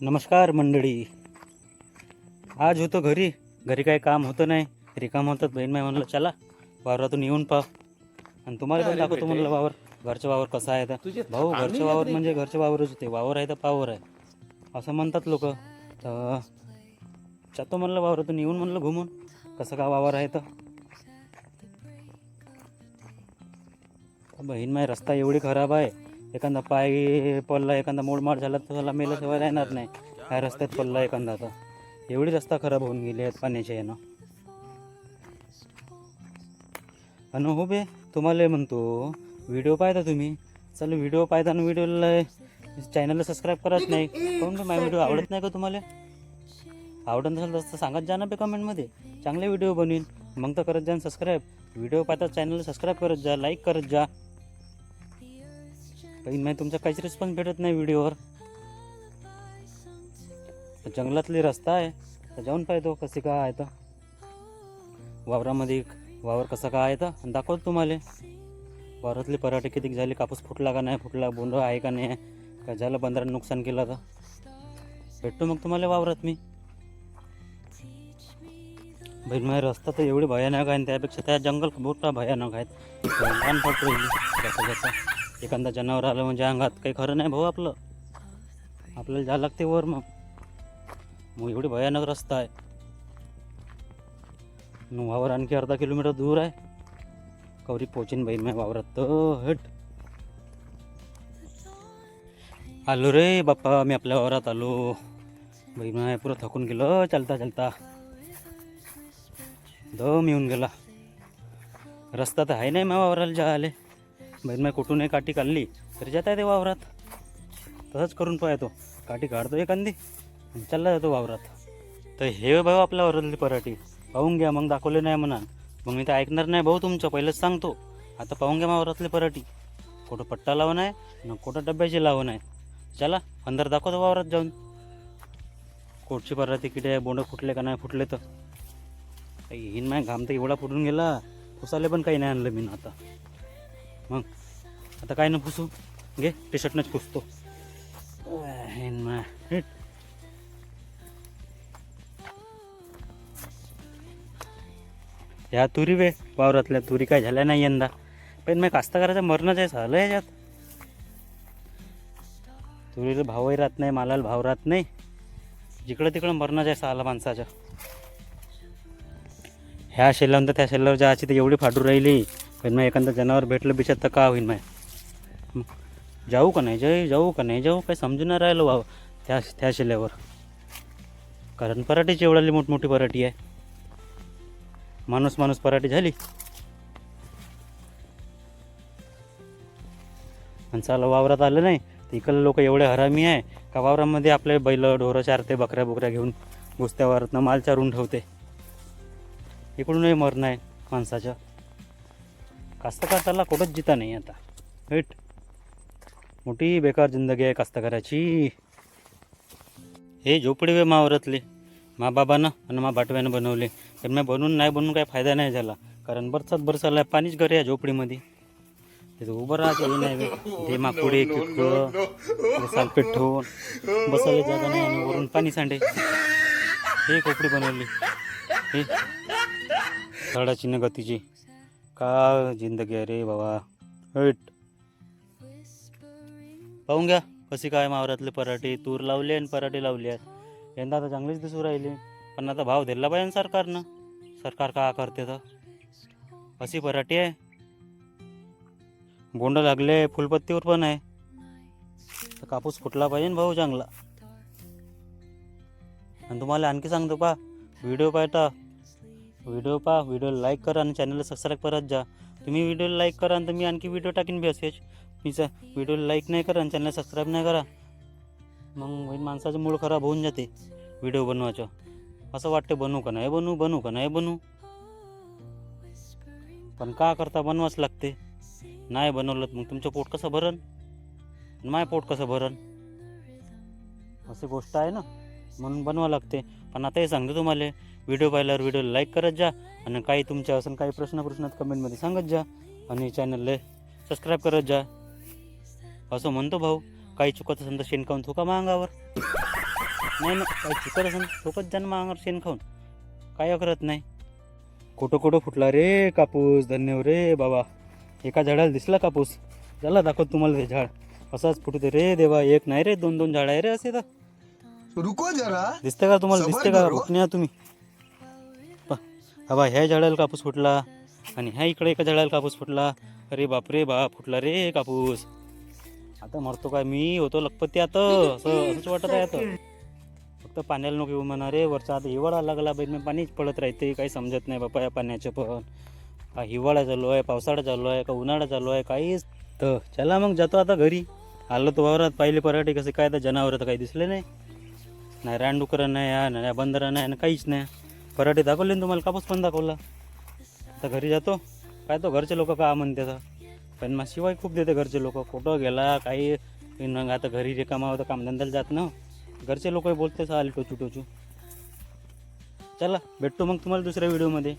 नमस्कार मंडळी. आज होतो घरी. घरी काही काम होतं नाही. रिकाम होतात बहीण माय म्हणलं चला वावरातून येऊन पाह. आणि तुम्हाला पण दाखवतो. म्हणलं वावर. घरचं वावर कसं आहे तर. भाऊ घरचं वावर. म्हणजे घरचं वावरच होते. वावर आहे तर पावर आहे. असं म्हणतात लोक. तर जातो म्हणलं वावरातून येऊन म्हणलं घुमून. कसं का वावर आहे तर. बहीण माय रस्ता एवढी खराब आहे. एखादा पाय पडला एखादा मोडमाड झाला तर त्याला मेल्याशिवाय राहणार नाही. काय रस्त्यात पडला एखादा तर. एवढी रस्ता खराब होऊन गेली आहेत पाण्याच्या यानं आणि हो बे तुम्हाला म्हणतो व्हिडिओ पाहता तुम्ही? चल व्हिडिओ पाहता आणि व्हिडिओला चॅनलला सबस्क्राईब करत नाही. काहून बे माझा व्हिडिओ आवडत नाही का तुम्हाला? आवडत नसेल तर सांगत जा ना बे कमेंटमध्ये चांगले व्हिडिओ बनवीन. मग तर करत जा सबस्क्राईब व्हिडिओ पाहता चॅनलला सबस्क्राईब करत जा लाईक करत जा. काही नाही तुमचा काहीच रिस्पॉन्स भेटत नाही व्हिडिओवर. जंगलातली रस्ता आहे तर जाऊन पाहतो कसे काय आहे तर. वावरामध्ये वावर कसा काय आहे तर दाखवतो तुम्हाला. वावरातले पराठे किती झाले कापूस फुटला का नाही फुटला बोंड आहे का नाही का झालं बंदरानं नुकसान केलं तर. भेटतो मग तुम्हाला वावरात मी. बहीण माझा रस्ता तर एवढी भयानक आहे आणि त्यापेक्षा त्या जंगल मोठा भयानक आहेत एखादा जनावर आलं म्हणजे अंगात काही खरं नाही भाऊ आपलं. आपल्याला जायला लागते वर मग. मग एवढी भयानक रस्ता आहे. वावर आणखी अर्धा किलोमीटर दूर आहे. कवरी पोचीन बाई मी वावरात तर. हट. आलो रे बाप्पा मी आपल्या वावरात आलो. बाई माय पुरं थकून गेलो. चालता चालता. दम येऊन गेला. रस्ता तर आहे नाही मा वावराला जा आले बहीण कुठून कुठूनही काठी काढली तरी जाता येते वावरात. तसंच करून पाहतो. काठी काढतो एखादी आणि चालला जातो वावरात. तर हे भाऊ आपल्या वावरातली पराठी. पाहून घ्या मग दाखवले नाही म्हणा मग मी तर ऐकणार नाही भाऊ तुमचं पहिलंच सांगतो. आता पाहून घ्या वावरातली पराठी. कुठं पट्टा लावून आहे ना कुठं डब्याची लावून आहे चला अंदर दाखवतो वावरात जाऊन. कोटची पराठी किडे आहे बोंड फुटले का नाही फुटले तर. काही हिन माय घाम तर एवढा फुटून गेला. पुसाले पण काही नाही आणलं मी आता. मग आता काय ना पुसू घे टी शर्टनंच पुसतो. ह्या तुरी वे वावरातल्या तुरी काय झाल्या नाही यंदा. पण मी कास्तकाराचं मरणच आहे झालं याच्यात. तुरीला भावही राहत नाही मालाला भाव राहत नाही. जिकडं तिकडं मरणच आहे सहाला माणसाच्या ह्या शेल्लावर तर त्या शेल्लावर जायची तर एवढी फाटू राहिली. पण मग एखादं जनावर भेटलं बिचार तर का होईन माय मग जाऊ का नाही जाई जाऊ का नाही जाऊ काही समजून नाही राहिलं भाऊ त्या त्या शिल्यावर कारण पराठीची एवढाली मोठमोठी पराठी आहे माणूस माणूस पराठी झाली। आणि चाल वावरात आलं नाही तर इकडले लोक एवढे हरामी आहे का वावरामध्ये आपले बैल ढोरं चारते बकऱ्या बुकऱ्या घेऊन गुस्त्यावरनं माल चारून ठेवते. इकडूनही मरण आहे माणसाच्या. कास्तकाराला कुठंच जिता नाही आता. हेट. मोठी बेकार जिंदगी आहे कास्तकाराची. हे झोपडी वे मावरातले. मा बाबानं आणि मा बाटव्यानं बनवले. त्यामुळे मी बनवून नाही बनवून काही फायदा नाही झाला. कारण बरसात बरसाला पाणीच घर या झोपडीमध्ये. तिथं उभं राहायचं हे नाही. बे. ते माकुडे किटकं सालपेट ठेवून बसायला जागा नाही आणि वरून पाणी सांडे. हे कोपडी बनवली. हे. झाडाची न गतीची. का जिंदगी आहे रे बाबा. हट. पाहून घ्या कशी काय मावरातले पराठे. तूर लावले आणि पराठे लावले आहेत यंदा आता चांगलीच दिसू राहिले. पण आता भाव दिला पाहिजे सरकारनं. सरकार का करते तर? अशी पराठी आहे. बोंड लागले फुलपत्तीवर पण आहे. तर कापूस फुटला पाहिजे भाऊ चांगला. आणि तुम्हाला आणखी सांगतो पा व्हिडिओ पाहता. व्हिडिओ पहा व्हिडिओ लाईक करा आणि चॅनलला सबस्क्राईब करत जा. तुम्ही व्हिडिओ लाईक करा तर मी आणखी व्हिडिओ टाकीन बी असेच मी व्हिडिओ लाईक नाही करा आणि चॅनलला सबस्क्राईब नाही करा. मग माणसाचं मूळ खराब होऊन जाते व्हिडिओ बनवायचं. असं वाटतं बनवू का नाही बनवू बनवू का नाही बनू. पण का करता बनवाच लागते. नाही बनवलं मग तुमचं पोट कसं भरण माय पोट कसं भरण अशी गोष्ट आहे ना. म्हणून बनवावं लागते. पण आता हे सांगतो तुम्हाला व्हिडिओ पाहिल्यावर व्हिडिओ लाईक करत जा आणि काही तुमच्या असं काही प्रश्न प्रश्नात कमेंटमध्ये सांगत जा आणि चॅनलला सबस्क्राईब करत जा. असं म्हणतो भाऊ काही चुकत असेल तर शेण खाऊन थुका मागावर. नाही ना काही चुकत असेल थुकत जा ना मागावर शेण खाऊन. काय करत नाही. कुठं कुठं फुटला रे कापूस धन्यवाद हो रे बाबा. एका झाडाला दिसला कापूस. झाला दाखवत तुम्हाला ते झाड. असाच फुटते रे देवा. एक नाही रे दोन दोन झाड आहे रे असे तर. रुको जरा. दिसते का तुम्हाला? सबर दिसते का? करो. फुटण्या तुम्ही. पा. बाबा ह्या झाडाला कापूस फुटला आणि ह्या इकडे एका झाडाला कापूस फुटला. अरे बापरे बा फुटला रे कापूस. आता मरतो काय मी? होतो लखपती आता. असं असंच वाटत आहे आता. फक्त पाण्याला नको येऊ म्हणा रे. वरचा आता हिवाळा लागला बैल मी पाणीच पडत राहते. काही समजत नाही बापा या पाण्याचं पण. का हिवाळा चालू आहे पावसाळा चालू आहे का उन्हाळा चालू आहे काहीच. तर चला मग जातो आता घरी. आलो तो वावरात पाहिले पराठे कसे? काय तर जनावरं तर काही दिसले नाही. नाही रानडुकरं नाही या नाही बंदरं नाही काहीच नाही. पराठे दाखवले ना तुम्हाला कापूस पण दाखवला. आता घरी जातो. काय तो घरचे लोक का म्हणते तर पण मग शिवाय खूप देते घरचे लोक. कुठं गेला काही मग आता घरी रिकामा होता कामधंद्याला जात ना. घरचे लोक बोलते आले टोचू टोचू चला भेटतो मग तुम्हाला दुसऱ्या व्हिडिओमध्ये